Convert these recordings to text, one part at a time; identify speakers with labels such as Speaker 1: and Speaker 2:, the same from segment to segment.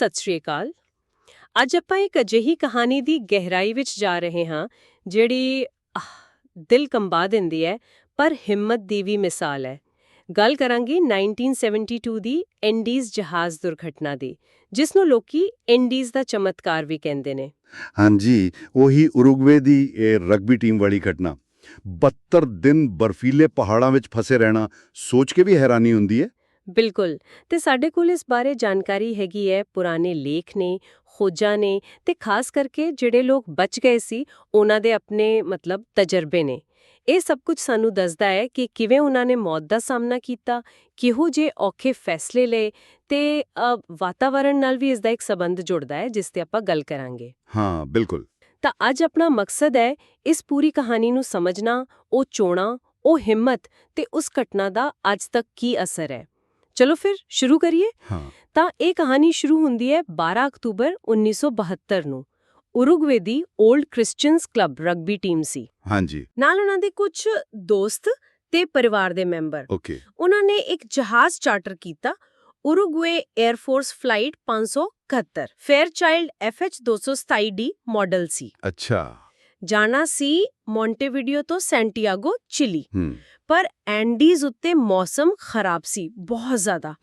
Speaker 1: ਸਤਿ ਸ਼੍ਰੀ ਅਕਾਲ। ਅੱਜ ਆਪਾਂ ਇੱਕ ਅਜਿਹੀ ਕਹਾਣੀ ਦੀ ਗਹਿਰਾਈ ਵਿੱਚ ਜਾ ਰਹੇ ਹਾਂ, ਜਿਹੜੀ ਦਿਲ ਕੰਬਾ ਦਿੰਦੀ ਹੈ, ਪਰ ਹਿੰਮਤ ਦੀ ਵੀ ਮਿਸਾਲ ਹੈ। ਗੱਲ ਕਰਾਂਗੇ 1972 ਦੀ ਐਂਡੀਜ਼ ਜਹਾਜ਼ ਦੁਰਘਟਨਾ ਦੀ, ਜਿਸ ਨੂੰ ਲੋਕੀ ਐਂਡੀਜ਼ ਦਾ ਚਮਤਕਾਰ ਵੀ ਕਹਿੰਦੇ ਨੇ।
Speaker 2: ਹਾਂਜੀ, ਉਹੀ ਉਰੂਗਵੇ ਦੀ, ਇਹ ਰਗਬੀ ਟੀਮ ਵਾਲੀ ਘਟਨਾ। 72 ਦਿਨ ਬਰਫੀਲੇ ਪਹਾੜਾਂ ਵਿੱਚ ਫਸੇ ਰਹਿਣਾ ਸੋਚ ਕੇ ਵੀ ਹੈਰਾਨੀ ਹੁੰਦੀ ਹੈ।
Speaker 1: ਬਿਲਕੁਲ। ਤੇ ਸਾਡੇ ਕੋਲ ਇਸ ਬਾਰੇ ਜਾਣਕਾਰੀ ਹੈਗੀ ਹੈ ਪੁਰਾਣੇ ਲੇਖ ਨੇ ਖੋਜਾਂ ਨੇ ਤੇ ਖਾਸ ਕਰਕੇ ਜਿਹੜੇ ਲੋਕ ਬਚ ਗਏ ਸੀ ਉਹਨਾਂ ਦੇ ਆਪਣੇ ਮਤਲਬ ਤਜਰਬੇ ਨੇ। ਇਹ ਸਭ ਕੁਝ ਸਾਨੂੰ ਦੱਸਦਾ ਹੈ ਕਿ ਕਿਵੇਂ ਉਹਨਾਂ ਨੇ ਮੌਤ ਦਾ ਸਾਹਮਣਾ ਕੀਤਾ ਕਿਹੋ ਜੇ ਔਖੇ ਫੈਸਲੇ ਲਏ ਤੇ ਵਾਤਾਵਰਣ ਨਾਲ ਵੀ ਇਸ ਦਾ ਇੱਕ ਸਬੰਧ ਜੁੜਦਾ ਹੈ ਜਿਸ ਤੇ ਆਪਾਂ ਗੱਲ ਕਰਾਂਗੇ।
Speaker 2: ਹਾਂ ਬਿਲਕੁਲ।
Speaker 1: ਤਾਂ ਅੱਜ ਆਪਣਾ ਮਕਸਦ ਹੈ ਇਸ ਪੂਰੀ ਕਹਾਣੀ ਨੂੰ ਸਮਝਣਾ ਉਹ ਚੋਣਾ ਉਹ ਹਿੰਮਤ ਤੇ ਉਸ ਘਟਨਾ ਦਾ ਅੱਜ ਤੱਕ ਕੀ ਅਸਰ ਹੈ। ਚਲੋ ਫਿਰ ਸ਼ੁਰੂ ਕਰੀਏ
Speaker 2: ਹਾਂ
Speaker 1: ਤਾਂ ਇਹ ਕਹਾਣੀ ਸ਼ੁਰੂ ਹੁੰਦੀ ਹੈ 12 ਅਕਤੂਬਰ 1972 ਨੂੰ ਉਰੂਗਵੇ ਦੀ Old Christians club rugby team ਸੀ
Speaker 2: ਹਾਂਜੀ
Speaker 1: ਨਾਲ ਉਹਨਾਂ ਦੇ ਕੁਝ ਦੋਸਤ ਤੇ ਪਰਿਵਾਰ ਦੇ ਮੈਂਬਰ
Speaker 2: ਓਕੇ
Speaker 1: ਉਹਨਾਂ ਨੇ ਇੱਕ ਜਹਾਜ਼ ਚਾਰਟਰ ਕੀਤਾ Uruguay air force flight 571 Fairchild FH227D model ਸੀ
Speaker 2: ਅੱਛਾ
Speaker 1: ਜਾਣਾ ਸੀ ਮੌਂਟੇਵੀਡੀਓ ਤੋਂ ਸੈਂਟੀਆਗੋ ਚਿਲੀ। ਪਰ ਐਂਡੀਜ਼ ਉੱਤੇ ਮੌਸਮ ਖਰਾਬ ਸੀ ਬਹੁਤ ਜ਼ਿਆਦਾ।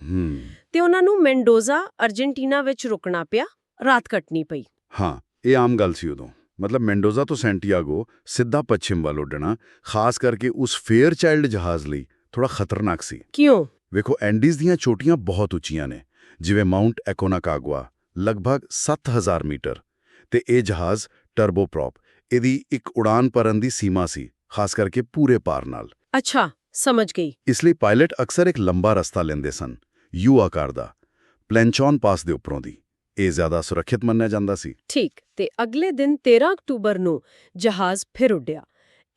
Speaker 1: ਤੇ ਉਹਨਾਂ ਨੂੰ ਮੈਂਡੋਜ਼ਾ ਅਰਜنٹੀਨਾ ਵਿੱਚ ਰੁਕਣਾ ਪਿਆ ਰਾਤ ਕੱਟਣੀ ਪਈ।
Speaker 2: ਹਾਂ ਇਹ ਆਮ ਗੱਲ ਸੀ ਉਦੋਂ। ਮਤਲਬ ਮੈਂਡੋਜ਼ਾ ਤੋਂ ਸੈਂਟੀਆਗੋ ਸਿੱਧਾ ਪੱਛਮ ਵੱਲ ਉੱਡਣਾ ਖਾਸ ਕਰਕੇ ਉਸ ਫੇਅਰ ਚਾਈਲਡ ਜਹਾਜ਼ ਲਈ ਥੋੜਾ ਖਤਰਨਾਕ ਸੀ।
Speaker 1: ਕਿਉਂ?
Speaker 2: ਵੇਖੋ ਐਂਡੀਜ਼ ਦੀਆਂ ਚੋਟੀਆਂ ਬਹੁਤ ਉੱਚੀਆਂ ਨੇ ਜਿਵੇਂ ਮਾਉਂਟ ਐਕੋਨਾਕਾਗੁਆ ਲਗਭਗ 7000 ਮੀਟਰ। ਤੇ ਇਹ ਜਹਾਜ਼ ਟਰਬੋਪ੍ਰੋਪ ਇਹਦੀ ਇੱਕ ਉਡਾਨ ਭਰਨ ਦੀ ਸੀਮਾ ਸੀ ਖਾਸ ਕਰਕੇ ਪੂਰੇ ਪਾਰ ਨਾਲ।
Speaker 1: ਅੱਛਾ ਸਮਝ ਗਈ।
Speaker 2: ਇਸ ਲਈ ਪਾਇਲਟ ਅਕਸਰ ਇੱਕ ਲੰਬਾ ਰਸਤਾ ਲੈਂਦੇ ਸਨ ਯੂ ਆਕਾਰ ਦਾ ਪਲੈਂਚੌਨ ਪਾਸ ਦੇ ਉੱਪਰੋਂ ਦੀ। ਇਹ ਜ਼ਿਆਦਾ ਸੁਰੱਖਿਅਤ ਮੰਨਿਆ ਜਾਂਦਾ ਸੀ।
Speaker 1: ਠੀਕ ਤੇ ਅਗਲੇ ਦਿਨ 13 ਅਕਤੂਬਰ ਨੂੰ ਜਹਾਜ਼ ਫਿਰ ਉੱਡਿਆ।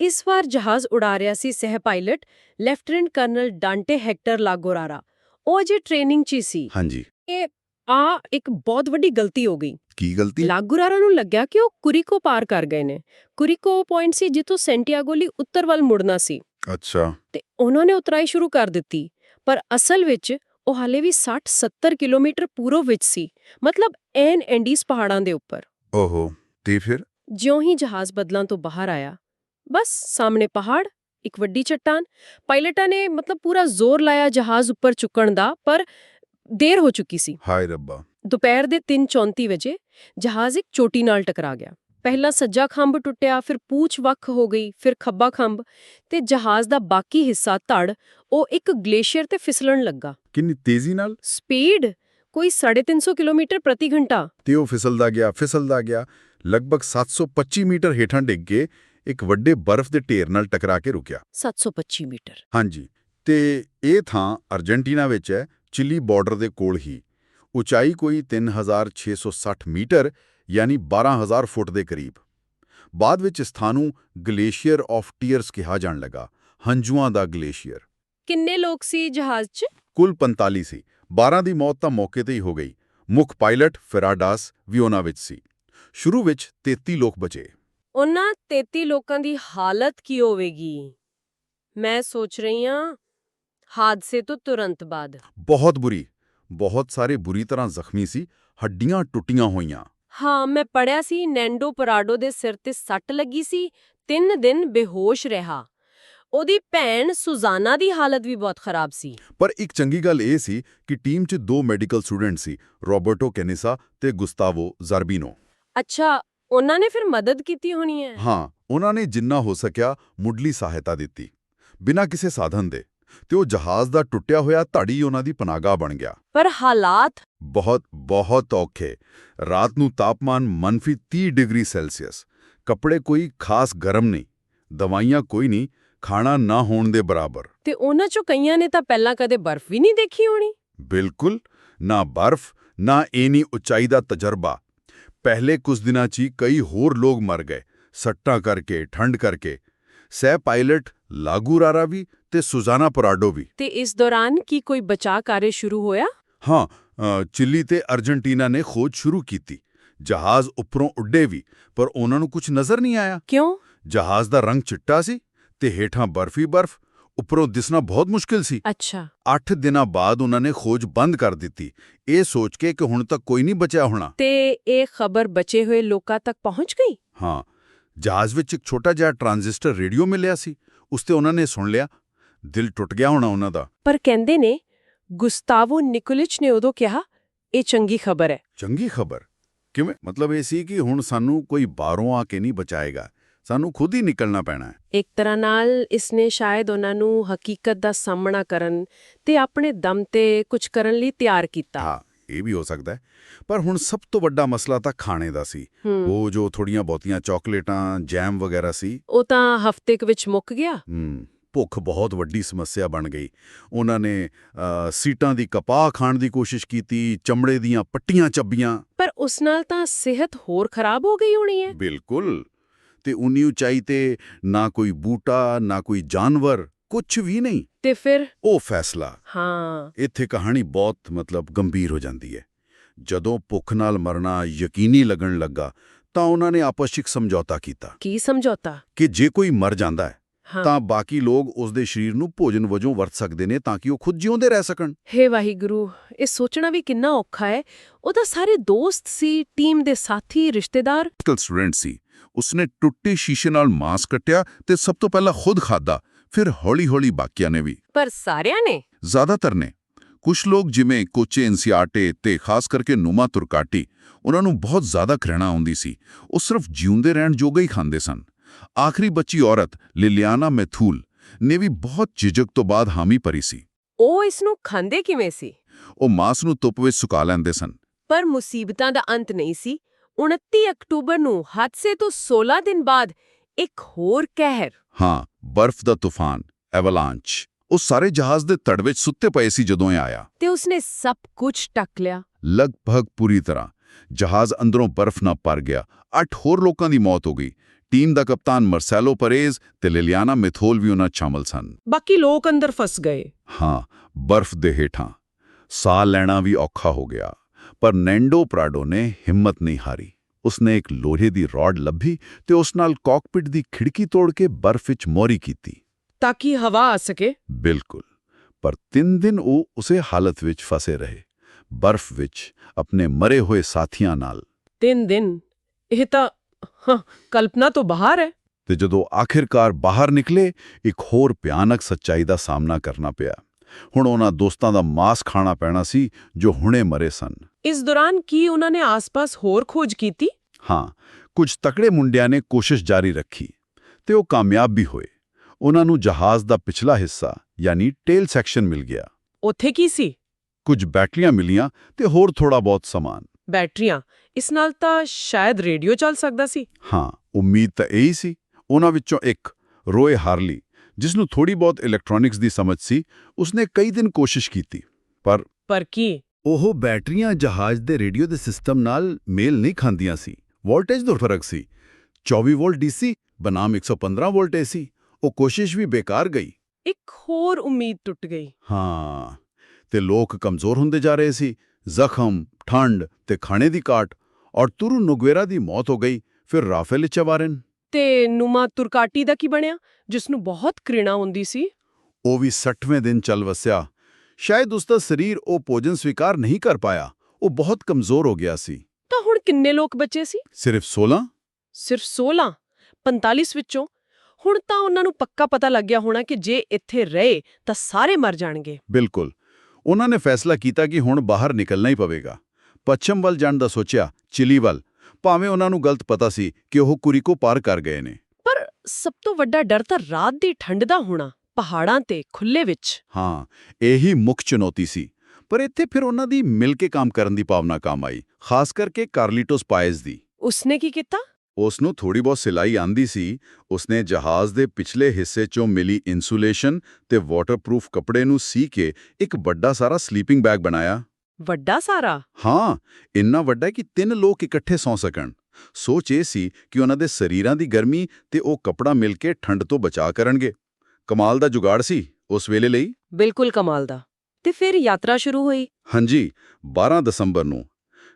Speaker 1: ਇਸ ਵਾਰ ਜਹਾਜ਼ ਉਡਾ ਰਿਹਾ ਸੀ ਸਹਿ pilot lieutenant colonel Dante Hector Lagurara. ਉਹ ਅਜੇ ਟ੍ਰੇਨਿੰਗ 'ਚ ਸੀ।
Speaker 2: ਹਾਂਜੀ।
Speaker 1: ਆ ਇੱਕ ਬਹੁਤ ਵੱਡੀ ਗਲਤੀ ਹੋ ਗਈ।
Speaker 2: ਕੀ ਗਲਤੀ?
Speaker 1: ਲਾਗੋਰਾਰਾ ਨੂੰ ਲੱਗਿਆ ਕਿ ਉਹ ਕੁਰੀਕੋ ਪਾਰ ਕਰ ਗਏ ਨੇ। ਕੁਰੀਕੋ ਪੁਆਇੰਟ ਸੀ ਜਿੱਥੋਂ ਸੈਂਟੀਆਗੋ ਲਈ ਉੱਤਰ ਵੱਲ ਮੁੜਨਾ ਸੀ।
Speaker 2: ਅੱਛਾ।
Speaker 1: ਤੇ ਉਹਨਾਂ ਨੇ ਉਤਰਾਈ ਸ਼ੁਰੂ ਕਰ ਦਿੱਤੀ। ਪਰ ਅਸਲ ਵਿੱਚ ਉਹ ਹਾਲੇ ਵੀ 60-70 ਕਿਲੋਮੀਟਰ ਪੂਰਬ ਵਿੱਚ ਸੀ ਮਤਲਬ ਐਨ ਐਂਡੀਜ਼ ਪਹਾੜਾਂ ਦੇ ਉੱਪਰ।
Speaker 2: ਓਹੋ ਤੇ ਫਿਰ?
Speaker 1: ਜਿਉਂ ਹੀ ਜਹਾਜ਼ ਬਦਲਾਂ ਤੋਂ ਬਾਹਰ ਆਇਆ ਬਸ ਸਾਹਮਣੇ ਪਹਾੜ ਇੱਕ ਵੱਡੀ ਚੱਟਾਨ। ਪਾਇਲਟਾਂ ਨੇ ਮਤਲਬ ਪੂਰਾ ਜ਼ੋਰ ਲਾਇਆ ਜਹਾਜ਼ ਉੱਪਰ ਚੁੱਕਣ ਦਾ ਪਰ ਦੇਰ ਹੋ ਚੁੱਕੀ ਸੀ।
Speaker 2: ਹਾਏ ਰੱਬਾ।
Speaker 1: ਦੁਪਹਿਰ ਦੇ 3:34 ਵਜੇ ਜਹਾਜ਼ ਇੱਕ ਚੋਟੀ ਨਾਲ ਟਕਰਾ ਗਿਆ। ਪਹਿਲਾਂ ਸੱਜਾ ਖੰਭ ਟੁੱਟਿਆ ਫਿਰ ਪੂਛ ਵੱਖ ਹੋ ਗਈ ਫਿਰ ਖੱਬਾ ਖੰਭ ਤੇ ਜਹਾਜ਼ ਦਾ ਬਾਕੀ ਹਿੱਸਾ ਧੜ ਉਹ ਇੱਕ ਗਲੇਸ਼ੀਅਰ ਤੇ ਫਿਸਲਣ ਲੱਗਾ।
Speaker 2: ਕਿੰਨੀ ਤੇਜ਼ੀ ਨਾਲ?
Speaker 1: ਸਪੀਡ ਕੋਈ 350 ਕਿਲੋਮੀਟਰ ਪ੍ਰਤੀ ਘੰਟਾ।
Speaker 2: ਤੇ ਉਹ ਫਿਸਲਦਾ ਗਿਆ ਫਿਸਲਦਾ ਗਿਆ ਲਗਭਗ 725 ਮੀਟਰ ਹੇਠਾਂ ਡਿੱਗ ਕੇ ਇੱਕ ਵੱਡੇ ਬਰਫ਼ ਦੇ ਢੇਰ ਨਾਲ ਟਕਰਾ ਕੇ ਰੁਕਿਆ।
Speaker 1: 725 ਮੀਟਰ।
Speaker 2: ਹਾਂਜੀ ਤੇ ਇਹ ਥਾਂ ਅਰਜنٹੀਨਾ ਵਿੱਚ ਹੈ। ਚਿਲੀ ਬਾਰਡਰ ਦੇ ਕੋਲ ਹੀ। ਉਚਾਈ ਕੋਈ 3660 ਮੀਟਰ ਯਾਨੀ 12000 ਫੁੱਟ ਦੇ ਕਰੀਬ। ਬਾਅਦ ਵਿੱਚ ਥਾਂ ਨੂੰ ਗਲੇਸ਼ੀਅਰ ਆਫ ਟੀਅਰਸ ਕਿਹਾ ਜਾਣ ਲੱਗਾ ਹੰਝੂਆਂ ਦਾ ਗਲੇਸ਼ੀਅਰ।
Speaker 1: ਕਿੰਨੇ ਲੋਕ ਸੀ ਜਹਾਜ਼ 'ਚ?
Speaker 2: ਕੁੱਲ 45 ਸੀ। 12 ਦੀ ਮੌਤ ਤਾਂ ਮੌਕੇ ਤੇ ਹੀ ਹੋ ਗਈ। ਮੁੱਖ ਪਾਇਲਟ ਫੈਰਾਡਾਸ ਵੀ ਉਹਨਾਂ ਵਿੱਚ ਸੀ। ਸ਼ੁਰੂ ਵਿੱਚ 33 ਲੋਕ ਬਚੇ।
Speaker 1: ਉਹਨਾਂ 33 ਲੋਕਾਂ ਦੀ ਹਾਲਤ ਕੀ ਹੋਵੇਗੀ? ਮੈਂ ਸੋਚ ਰਹੀ ਹਾਂ ਹਾਦਸੇ ਤੋਂ ਤੁਰੰਤ ਬਾਅਦ।
Speaker 2: ਬਹੁਤ ਬੁਰੀ। ਬਹੁਤ ਸਾਰੇ ਬੁਰੀ ਤਰ੍ਹਾਂ ਜ਼ਖਮੀ ਸੀ। ਹੱਡੀਆਂ ਟੁੱਟੀਆਂ ਹੋਈਆਂ।
Speaker 1: ਹਾਂ ਮੈਂ ਪੜਿਆ ਸੀ ਨੈਂਡੋ ਪਰਾਡੋ ਦੇ ਸਿਰ ਤੇ ਸੱਟ ਲੱਗੀ ਸੀ। ਤਿੰਨ ਦਿਨ ਬੇਹੋਸ਼ ਰਿਹਾ। ਉਹਦੀ ਭੈਣ ਸੁਜ਼ਾਨਾ ਦੀ ਹਾਲਤ ਵੀ ਬਹੁਤ ਖਰਾਬ ਸੀ।
Speaker 2: ਪਰ ਇੱਕ ਚੰਗੀ ਗੱਲ ਇਹ ਸੀ ਕਿ ਟੀਮ 'ਚ ਦੋ ਮੈਡੀਕਲ ਸਟੂਡੈਂਟ ਸੀ ਰੋਬਰਟੋ ਕੈਨਿਸਾ ਤੇ ਗੁਸਤਾਵੋ ਜ਼ਰਬੀਨੋ।
Speaker 1: ਅੱਛਾ ਉਹਨਾਂ ਨੇ ਫਿਰ ਮਦਦ ਕੀਤੀ ਹੋਣੀ ਹੈ?
Speaker 2: ਹਾਂ ਉਹਨਾਂ ਨੇ ਜਿੰਨਾ ਹੋ ਸਕਿਆ ਮੁੱਢਲੀ ਸਹਾਇਤਾ ਦਿੱਤੀ। ਬਿਨਾਂ ਕਿਸੇ ਸਾਧਨ ਦੇ। ਤੇ ਉਹ ਜਹਾਜ਼ ਦਾ ਟੁੱਟਿਆ ਹੋਇਆ ਧੜੀ ਉਹਨਾਂ ਦੀ ਪਨਾਗਾ ਬਣ ਗਿਆ।
Speaker 1: ਪਰ ਹਾਲਾਤ?
Speaker 2: ਬਹੁਤ ਬਹੁਤ ਔਖੇ। ਰਾਤ ਨੂੰ ਤਾਪਮਾਨ ਮੰਫੀ 30 ਡਿਗਰੀ ਸੈਲਸੀਅਸ। ਕੱਪੜੇ ਕੋਈ ਖਾਸ ਗਰਮ ਨਹੀਂ। ਦਵਾਈਆਂ ਕੋਈ ਨਹੀਂ। ਖਾਣਾ ਨਾ ਹੋਣ ਦੇ ਬਰਾਬਰ।
Speaker 1: ਤੇ ਉਹਨਾਂ ਚੋਂ ਕਈਆਂ ਨੇ ਤਾਂ ਪਹਿਲਾਂ ਕਦੇ ਬਰਫ਼ ਵੀ ਨਹੀਂ ਦੇਖੀ ਹੋਣੀ?
Speaker 2: ਬਿਲਕੁਲ। ਨਾ ਬਰਫ਼ ਨਾ ਇਨੀ ਉਚਾਈ ਦਾ ਤਜਰਬਾ। ਪਹਿਲੇ ਕੁਝ ਦਿਨਾਂ 'ਚ ਹੀ ਕਈ ਹੋਰ ਲੋਕ ਮਰ ਗਏ। ਸੱਟਾਂ ਕਰਕੇ ਠੰਡ ਕਰਕੇ। ਸਹਿ ਪਾਇਲਟ ਲਾਗੂਰਾਰਾ ਵੀ ਤੇ ਸੁਜ਼ਾਨਾ ਪਰਾਡੋ ਵੀ।
Speaker 1: ਤੇ ਇਸ ਦੌਰਾਨ ਕੀ ਕੋਈ ਬਚਾਅ ਕਾਰਜ ਸ਼ੁਰੂ ਹੋਇਆ?
Speaker 2: ਹਾਂ ਚਿਲੀ ਤੇ ਅਰਜنٹੀਨਾ ਨੇ ਖੋਜ ਸ਼ੁਰੂ ਕੀਤੀ। ਜਹਾਜ਼ ਉੱਪਰੋਂ ਉੱਡੇ ਵੀ ਪਰ ਉਹਨਾਂ ਨੂੰ ਕੁਝ ਨਜ਼ਰ ਨਹੀਂ ਆਇਆ।
Speaker 1: ਕਿਉਂ?
Speaker 2: ਜਹਾਜ਼ ਦਾ ਰੰਗ ਚਿੱਟਾ ਸੀ ਤੇ ਹੇਠਾਂ ਬਰਫੀ ਬਰਫ ਉੱਪਰੋਂ ਦਿਸਣਾ ਬਹੁਤ ਮੁਸ਼ਕਿਲ ਸੀ।
Speaker 1: ਅੱਛਾ।
Speaker 2: 8 ਦਿਨਾਂ ਬਾਅਦ ਉਹਨਾਂ ਨੇ ਖੋਜ ਬੰਦ ਕਰ ਦਿੱਤੀ। ਇਹ ਸੋਚ ਕੇ ਕਿ ਹੁਣ ਤੱਕ ਕੋਈ ਨਹੀਂ ਬਚਿਆ ਹੋਣਾ।
Speaker 1: ਤੇ ਇਹ ਖਬਰ ਬਚੇ ਹੋਏ ਲੋਕਾਂ ਤੱਕ ਪਹੁੰਚ ਗਈ?
Speaker 2: ਹਾਂ ਜਹਾਜ਼ ਵਿੱਚ ਇੱਕ ਛੋਟਾ ਜਿਹਾ ਟਰਾਂਜ਼ਿਸਟਰ ਰੇਡੀਓ ਮਿਲਿਆ ਸੀ। ਉਸ ਤੇ ਉਹਨਾਂ ਨੇ ਸੁਣ ਲਿਆ ਦਿਲ ਟੁੱਟ ਗਿਆ ਹੋਣਾ ਉਹਨਾਂ ਦਾ।
Speaker 1: ਪਰ ਕਹਿੰਦੇ ਨੇ ਗੁਸਤਾਵੋ ਨਿਕੋਲਿਚ ਨੇ ਉਦੋਂ ਕਿਹਾ ਇਹ ਚੰਗੀ ਖਬਰ ਹੈ।
Speaker 2: ਚੰਗੀ ਖਬਰ? ਕਿਵੇਂ? ਮਤਲਬ ਇਹ ਸੀ ਕਿ ਹੁਣ ਸਾਨੂੰ ਕੋਈ ਬਾਹਰੋਂ ਆ ਕੇ ਨਹੀਂ ਬਚਾਏਗਾ। ਸਾਨੂੰ ਖੁਦ ਹੀ ਨਿਕਲਣਾ ਪੈਣਾ ਹੈ।
Speaker 1: ਇੱਕ ਤਰ੍ਹਾਂ ਨਾਲ ਇਸਨੇ ਸ਼ਾਇਦ ਉਹਨਾਂ ਨੂੰ ਹਕੀਕਤ ਦਾ ਸਾਹਮਣਾ ਕਰਨ ਤੇ ਆਪਣੇ ਦਮ ਤੇ ਕੁਝ ਕਰਨ ਲਈ ਤਿਆਰ ਕੀਤਾ।
Speaker 2: ਹਾਂ। ਇਹ ਵੀ ਹੋ ਸਕਦਾ ਹੈ। ਪਰ ਹੁਣ ਸਭ ਤੋਂ ਵੱਡਾ ਮਸਲਾ ਤਾਂ ਖਾਣੇ ਦਾ ਸੀ। ਉਹ ਜੋ ਥੋੜੀਆਂ ਬਹੁਤੀਆਂ ਚਾਕਲੇਟਾਂ ਜੈਮ ਵਗੈਰਾ ਸੀ।
Speaker 1: ਉਹ ਤਾਂ ਹਫ਼ਤੇ ਕੁ ਵਿੱਚ ਮੁੱਕ ਗਿਆ?
Speaker 2: ਭੁੱਖ ਬਹੁਤ ਵੱਡੀ ਸਮੱਸਿਆ ਬਣ ਗਈ। ਉਹਨਾਂ ਨੇ ਸੀਟਾਂ ਦੀ ਕਪਾਹ ਖਾਣ ਦੀ ਕੋਸ਼ਿਸ਼ ਕੀਤੀ ਚਮੜੇ ਦੀਆਂ ਪੱਟੀਆਂ ਚੱਬੀਆਂ।
Speaker 1: ਪਰ ਉਸ ਨਾਲ ਤਾਂ ਸਿਹਤ ਹੋਰ ਖਰਾਬ ਹੋ ਗਈ ਹੋਣੀ ਹੈ।
Speaker 2: ਬਿਲਕੁਲ। ਤੇ ਉਨੀ ਉਚਾਈ ਤੇ ਨਾ ਕੋਈ ਬੂਟਾ ਨਾ ਕੋਈ ਜਾਨਵਰ। ਕੁਝ ਵੀ ਨਹੀਂ।
Speaker 1: ਤੇ ਫਿਰ?
Speaker 2: ਉਹ ਫੈਸਲਾ।
Speaker 1: ਹਾਂ।
Speaker 2: ਇੱਥੇ ਕਹਾਣੀ ਬਹੁਤ ਮਤਲਬ ਗੰਭੀਰ ਹੋ ਜਾਂਦੀ ਹੈ। ਜਦੋਂ ਭੁੱਖ ਨਾਲ ਮਰਨਾ ਯਕੀਨੀ ਲੱਗਣ ਲੱਗਾ ਤਾਂ ਉਹਨਾਂ ਨੇ ਆਪਸਿਕ ਸਮਝੌਤਾ ਕੀਤਾ।
Speaker 1: ਕੀ ਸਮਝੌਤਾ?
Speaker 2: ਕਿ ਜੇ ਕੋਈ ਮਰ ਜਾਂਦਾ ਹੈ ਤਾਂ ਬਾਕੀ ਲੋਕ ਉਸ ਦੇ ਸਰੀਰ ਨੂੰ ਭੋਜਨ ਵਜੋਂ ਵਰਤ ਸਕਦੇ ਨੇ ਤਾਂ ਕਿ ਉਹ ਖੁਦ ਜਿਉਂਦੇ ਰਹਿ ਸਕਣ।
Speaker 1: ਹੇ ਵਾਹਿਗੁਰੂ ਇਹ ਸੋਚਣਾ ਵੀ ਕਿੰਨਾ ਔਖਾ ਹੈ। ਉਹ ਤਾਂ ਸਾਰੇ ਦੋਸਤ ਸੀ ਟੀਮ ਦੇ ਸਾਥੀ ਰਿਸ਼ਤੇਦਾਰ।
Speaker 2: ਮੈਡੀਕਲ ਸਟੂਡੈਂਟ ਸੀ। ਉਸਨੇ ਟੁੱਟੇ ਸ਼ੀਸ਼ੇ ਨਾਲ ਮਾਸ ਕੱਟਿਆ ਤੇ ਸਭ ਤੋਂ ਪਹਿਲਾਂ ਖੁਦ ਖਾਦਾ ਫਿਰ ਹੌਲੀ-ਹੌਲੀ ਬਾਕੀਆਂ ਨੇ ਵੀ।
Speaker 1: ਪਰ ਸਾਰਿਆਂ ਨੇ?
Speaker 2: ਜ਼ਿਆਦਾਤਰ ਨੇ। ਕੁਝ ਲੋਕ ਜਿਵੇਂ ਕੋਚੇ ਇਨਸੀਆਟੇ ਤੇ ਖਾਸ ਕਰਕੇ ਨੂਮਾ ਤੁਰਕਾਟੀ ਉਹਨਾਂ ਨੂੰ ਬਹੁਤ ਜ਼ਿਆਦਾ ਘ੍ਰਿਣਾ ਆਉਂਦੀ ਸੀ। ਉਹ ਸਿਰਫ ਜਿਉਂਦੇ ਰਹਿਣ ਜੋਗਾ ਹੀ ਖਾਂਦੇ ਸਨ। ਆਖਰੀ ਬੱਚੀ ਔਰਤ ਲਿਲਿਆਨਾ ਮੈਥੂਲ ਨੇ ਵੀ ਬਹੁਤ ਝਿਜਕ ਤੋਂ ਬਾਅਦ ਹਾਮੀ ਭਰੀ ਸੀ।
Speaker 1: ਉਹ ਇਸ ਨੂੰ ਖਾਂਦੇ ਕਿਵੇਂ ਸੀ?
Speaker 2: ਉਹ ਮਾਸ ਨੂੰ ਧੁੱਪ ਵਿੱਚ ਸੁਕਾ ਲੈਂਦੇ ਸਨ।
Speaker 1: ਪਰ ਮੁਸੀਬਤਾਂ ਦਾ ਅੰਤ ਨਹੀਂ ਸੀ। 29 ਅਕਤੂਬਰ ਨੂੰ ਹਾਦਸੇ ਤੋਂ 16 ਦਿਨ ਬਾਅਦ ਇੱਕ ਹੋਰ ਕਹਿਰ।
Speaker 2: ਹਾਂ ਬਰਫ਼ ਦਾ ਤੂਫਾਨ ਐਵਲਾਂਚ। ਉਹ ਸਾਰੇ ਜਹਾਜ਼ ਦੇ ਤੜ ਵਿੱਚ ਸੁੱਤੇ ਪਏ ਸੀ ਜਦੋਂ ਇਹ ਆਇਆ।
Speaker 1: ਤੇ ਉਸਨੇ ਸਭ ਕੁਝ ਟੱਕ ਲਿਆ।
Speaker 2: ਲਗਭਗ ਪੂਰੀ ਤਰ੍ਹਾਂ। ਜਹਾਜ਼ ਅੰਦਰੋਂ ਬਰਫ਼ ਨਾਲ ਭਰ ਗਿਆ। ਅੱਠ ਹੋਰ ਲੋਕਾਂ ਦੀ ਮੌਤ ਹੋ ਗਈ। ਟੀਮ ਦਾ ਕਪਤਾਨ ਮਰਸੈਲੋ ਪਰੇਜ਼ ਤੇ ਲਿਲਿਆਨਾ ਮਿਥੋਲ ਵੀ ਉਹਨਾਂ ਸ਼ਾਮਲ ਸਨ।
Speaker 1: ਬਾਕੀ ਲੋਕ ਅੰਦਰ ਫਸ ਗਏ।
Speaker 2: ਹਾਂ ਬਰਫ਼ ਦੇ ਹੇਠਾਂ। ਸਾਹ ਲੈਣਾ ਵੀ ਔਖਾ ਹੋ ਗਿਆ। ਪਰ ਨੈਂਡੋ ਪ੍ਰਾਡੋ ਨੇ ਹਿੰਮਤ ਨਹੀਂ ਹਾਰੀ। ਉਸਨੇ ਇੱਕ ਲੋਹੇ ਦੀ ਰੋਡ ਲੱਭੀ ਤੇ ਉਸ ਨਾਲ ਕਾਕਪਿਟ ਦੀ ਖਿੜਕੀ ਤੋੜ ਕੇ ਬਰਫ਼ ਵਿੱਚ ਮੋਰੀ ਕੀਤੀ।
Speaker 1: ਤਾਂ ਕਿ ਹਵਾ ਆ ਸਕੇ?
Speaker 2: ਬਿਲਕੁਲ। ਪਰ ਤਿੰਨ ਦਿਨ ਉਹ ਉਸੇ ਹਾਲਤ ਵਿੱਚ ਫਸੇ ਰਹੇ। ਬਰਫ਼ ਵਿੱਚ ਆਪਣੇ ਮਰੇ ਹੋਏ ਸਾਥੀਆਂ ਨਾਲ।
Speaker 1: ਤਿੰਨ ਦਿਨ? ਇਹ ਤਾਂ ਕਲਪਨਾ ਤੋਂ ਬਾਹਰ ਹੈ।
Speaker 2: ਤੇ ਜਦੋਂ ਆਖਿਰਕਾਰ ਬਾਹਰ ਨਿਕਲੇ ਇੱਕ ਹੋਰ ਭਿਆਨਕ ਸੱਚਾਈ ਦਾ ਸਾਹਮਣਾ ਕਰਨਾ ਪਿਆ। ਹੁਣ ਉਹਨਾਂ ਦੋਸਤਾਂ ਦਾ ਮਾਸ ਖਾਣਾ ਪੈਣਾ ਸੀ ਜੋ ਹੁਣੇ ਮਰੇ ਸਨ।
Speaker 1: ਇਸ ਦੌਰਾਨ ਕੀ ਉਹਨਾਂ ਨੇ ਆਸ-ਪਾਸ ਹੋਰ ਖੋਜ ਕੀਤੀ?
Speaker 2: ਹਾਂ ਕੁਝ ਤਕੜੇ ਮੁੰਡਿਆਂ ਨੇ ਕੋਸ਼ਿਸ਼ ਜਾਰੀ ਰੱਖੀ ਤੇ ਉਹ ਕਾਮਯਾਬ ਵੀ ਹੋਏ। ਉਹਨਾਂ ਨੂੰ ਜਹਾਜ਼ ਦਾ ਪਿਛਲਾ ਹਿੱਸਾ ਯਾਨੀ ਟੇਲ ਸੈਕਸ਼ਨ ਮਿਲ ਗਿਆ।
Speaker 1: ਉੱਥੇ ਕੀ ਸੀ?
Speaker 2: ਕੁਝ ਬੈਟਰੀਆਂ ਮਿਲੀਆਂ ਤੇ ਹੋਰ ਥੋੜਾ ਬਹੁਤ ਸਮਾਨ।
Speaker 1: ਬੈਟਰੀਆਂ ਇਸ ਨਾਲ ਤਾਂ ਸ਼ਾਇਦ ਰੇਡੀਓ ਚੱਲ ਸਕਦਾ ਸੀ।
Speaker 2: ਹਾਂ ਉਮੀਦ ਤਾਂ ਇਹੀ ਸੀ। ਉਹਨਾਂ ਵਿੱਚੋਂ ਇੱਕ ਰੋਏ ਹਾਰਲੀ ਜਿਸ ਨੂੰ ਥੋੜੀ ਬਹੁਤ ਇਲੈਕਟ੍ਰੋਨਿਕਸ ਦੀ ਸਮਝ ਸੀ ਉਸਨੇ ਕਈ ਦਿਨ ਕੋਸ਼ਿਸ਼ ਕੀਤੀ ਪਰ
Speaker 1: ਪਰ ਕੀ?
Speaker 2: ਉਹ ਬੈਟਰੀਆਂ ਜਹਾਜ਼ ਦੇ ਰੇਡੀਓ ਦੇ ਸਿਸਟਮ ਨਾਲ ਮੇਲ ਨਹੀਂ ਖਾਂਦੀਆਂ ਸੀ। ਵੋਲਟੇਜ ਦਾ ਫ਼ਰਕ ਸੀ। 24 ਵੋਲਟ ਡੀਸੀ ਬਨਾਮ 115 ਵੋਲਟ ਏਸੀ। ਉਹ ਕੋਸ਼ਿਸ਼ ਵੀ ਬੇਕਾਰ ਗਈ।
Speaker 1: ਇੱਕ ਹੋਰ ਉਮੀਦ ਟੁੱਟ ਗਈ।
Speaker 2: ਹਾਂ ਤੇ ਲੋਕ ਕਮਜ਼ੋਰ ਹੁੰਦੇ ਜਾ ਰਹੇ ਸੀ। ਜ਼ਖਮ ਠੰਡ ਤੇ ਖਾਣੇ ਦੀ ਕਾਟ। ਔਰ ਤੁਰੂ ਨੁਗਵੇਰਾ ਦੀ ਮੌਤ ਹੋ ਗਈ। ਫਿਰ ਰਾਫੇਲ ਚਵਾਰਨ
Speaker 1: ਤੇ ਨੂਮਾ ਤੁਰਕਾਟੀ ਦਾ ਕੀ ਬਣਿਆ ਜਿਸ ਨੂੰ ਬਹੁਤ ਘ੍ਰਿਣਾ ਹੁੰਦੀ ਸੀ?
Speaker 2: ਉਹ ਵੀ 60ਵੇਂ ਦਿਨ ਚੱਲ ਵਸਿਆ। ਸ਼ਾਇਦ ਉਸ ਦਾ ਸਰੀਰ ਉਹ ਭੋਜਨ ਸਵੀਕਾਰ ਨਹੀਂ ਕਰ ਪਾਇਆ। ਉਹ ਬਹੁਤ ਕਮਜ਼ੋਰ ਹੋ ਗਿਆ ਸੀ।
Speaker 1: ਤਾਂ ਹੁਣ ਕਿੰਨੇ ਲੋਕ ਬਚੇ ਸੀ?
Speaker 2: ਸਿਰਫ 16
Speaker 1: ਸਿਰਫ 16 45 ਵਿੱਚੋਂ? ਹੁਣ ਤਾਂ ਉਹਨਾਂ ਨੂੰ ਪੱਕਾ ਪਤਾ ਲੱਗ ਗਿਆ ਹੋਣਾ ਕਿ ਜੇ ਇੱਥੇ ਰਹੇ ਤਾਂ ਸਾਰੇ ਮਰ ਜਾਣਗੇ।
Speaker 2: ਬਿਲਕੁਲ। ਉਹਨਾਂ ਨੇ ਫੈਸਲਾ ਕੀਤਾ ਕਿ ਹੁਣ ਬਾਹਰ ਨਿਕਲਣਾ ਹੀ ਪਵੇਗਾ। ਪੱਛਮ ਵੱਲ ਜਾਣ ਦਾ ਸੋਚਿਆ ਚਿਲੀ ਵੱਲ। ਭਾਵੇਂ ਉਹਨਾਂ ਨੂੰ ਗਲਤ ਪਤਾ ਸੀ ਕਿ ਉਹ ਕੁਰੀਕੋ ਪਾਰ ਕਰ ਗਏ ਨੇ।
Speaker 1: ਪਰ ਸਭ ਤੋਂ ਵੱਡਾ ਡਰ ਤਾਂ ਰਾਤ ਦੀ ਠੰਡ ਦਾ ਹੋਣਾ। ਪਹਾੜਾਂ ਤੇ ਖੁੱਲੇ ਵਿੱਚ।
Speaker 2: ਹਾਂ ਇਹੀ ਮੁੱਖ ਚੁਣੌਤੀ ਸੀ। ਪਰ ਇੱਥੇ ਫਿਰ ਉਹਨਾਂ ਦੀ ਮਿਲ ਕੇ ਕੰਮ ਕਰਨ ਦੀ ਭਾਵਨਾ ਕੰਮ ਆਈ ਖਾਸ ਕਰਕੇ ਕਾਰਲੀਟੋਸ ਪਾਇਜ਼ ਦੀ।
Speaker 1: ਉਸਨੇ ਕੀ ਕੀਤਾ?
Speaker 2: ਉਸ ਨੂੰ ਥੋੜੀ ਬਹੁਤ ਸਿਲਾਈ ਆਂਦੀ ਸੀ। ਉਸਨੇ ਜਹਾਜ਼ ਦੇ ਪਿਛਲੇ ਹਿੱਸੇ ਚੋਂ ਮਿਲੀ ਇਨਸੂਲੇਸ਼ਨ ਤੇ ਵਾਟਰਪ੍ਰੂਫ ਕੱਪੜੇ ਨੂੰ ਸੀ ਕੇ ਇੱਕ ਵੱਡਾ ਸਾਰਾ ਸਲੀਪਿੰਗ ਬੈਗ ਬਣਾਇਆ।
Speaker 1: ਵੱਡਾ ਸਾਰਾ?
Speaker 2: ਹਾਂ ਇੰਨਾ ਵੱਡਾ ਕਿ ਤਿੰਨ ਲੋਕ ਇਕੱਠੇ ਸੌਂ ਸਕਣ। ਸੋਚ ਇਹ ਸੀ ਕਿ ਉਹਨਾਂ ਦੇ ਸਰੀਰਾਂ ਦੀ ਗਰਮੀ ਤੇ ਉਹ ਕੱਪੜਾ ਮਿਲ ਕੇ ਠੰਡ ਤੋਂ ਬਚਾ ਕਰਨਗੇ। ਕਮਾਲ ਦਾ ਜੁਗਾੜ ਸੀ ਉਸ ਵੇਲੇ ਲਈ?
Speaker 1: ਬਿਲਕੁਲ ਕਮਾਲ ਦਾ। ਤੇ ਫਿਰ ਯਾਤਰਾ ਸ਼ੁਰੂ ਹੋਈ।
Speaker 2: ਹਾਂਜੀ 12 ਦਸੰਬਰ ਨੂੰ।